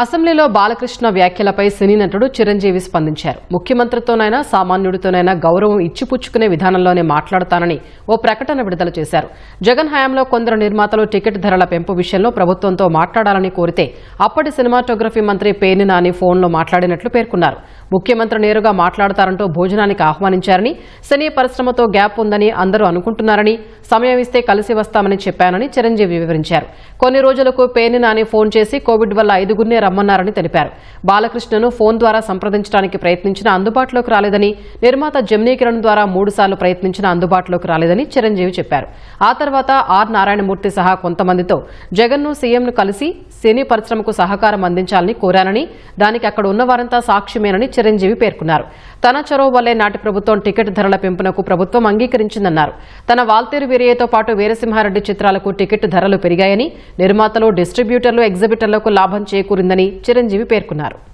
అసెంబ్లీలో బాలకృష్ణ వ్యాఖ్యలపై సినీ నటుడు చిరంజీవి స్పందించారు. ముఖ్యమంత్రితోనైనా సామాన్యుడితోనైనా గౌరవం ఇచ్చిపుచ్చుకునే విధానంలోనే మాట్లాడతానని ఓ ప్రకటన విడుదల చేశారు. జగన్ హయాంలో కొందరు నిర్మాతలు టికెట్ ధరల పెంపు విషయంలో ప్రభుత్వంతో మాట్లాడాలని కోరితే అప్పటి సినిమాటోగ్రఫీ మంత్రి పేర్ని నాని ఫోన్లో మాట్లాడినట్లు పేర్కొన్నారు. ముఖ్యమంత్రి నేరుగా మాట్లాడతారంటూ భోజనానికి ఆహ్వానించారని సినీ పరిశ్రమతో గ్యాప్ ఉందని అందరూ అనుకుంటున్నారని సమయం ఇస్తే కలిసి వస్తామని చెప్పానని చిరంజీవి వివరించారు. కొన్ని రోజులకు పేర్ని నాని ఫోన్ చేసి కోవిడ్ వల్ల ఐదుగురినే రమ్మన్నారని తెలిపారు. బాలకృష్ణను ఫోన్ ద్వారా సంప్రదించడానికి ప్రయత్నించినా అందుబాటులోకి రాలేదని నిర్మాత జమినీ కిరణ్ ద్వారా మూడుసార్లు ప్రయత్నించినా అందుబాటులోకి రాలేదని చిరంజీవి చెప్పారు. ఆ తర్వాత ఆర్ నారాయణమూర్తి సహా కొంతమందితో జగన్ను సీఎంను కలిసి సినీ పరిశ్రమకు సహకారం అందించాలని కోరానని దానికి అక్కడ ఉన్న వారంతా సాక్ష్యమేనని చిరంజీవి పేర్కొన్నారు. తన చొరవ వల్లే నాటి ప్రభుత్వం టికెట్ ధరల పెంపునకు ప్రభుత్వం అంగీకరించిందన్నారు. తన వాల్తేరు వీరయ్యతో పాటు వీరసింహారెడ్డి చిత్రాలకు టికెట్ ధరలు పెరిగాయని నిర్మాతలు డిస్ట్రిబ్యూటర్లు ఎగ్జిబిటర్లకు లాభం చేకూరిందని చిరంజీవి పేర్కొన్నారు.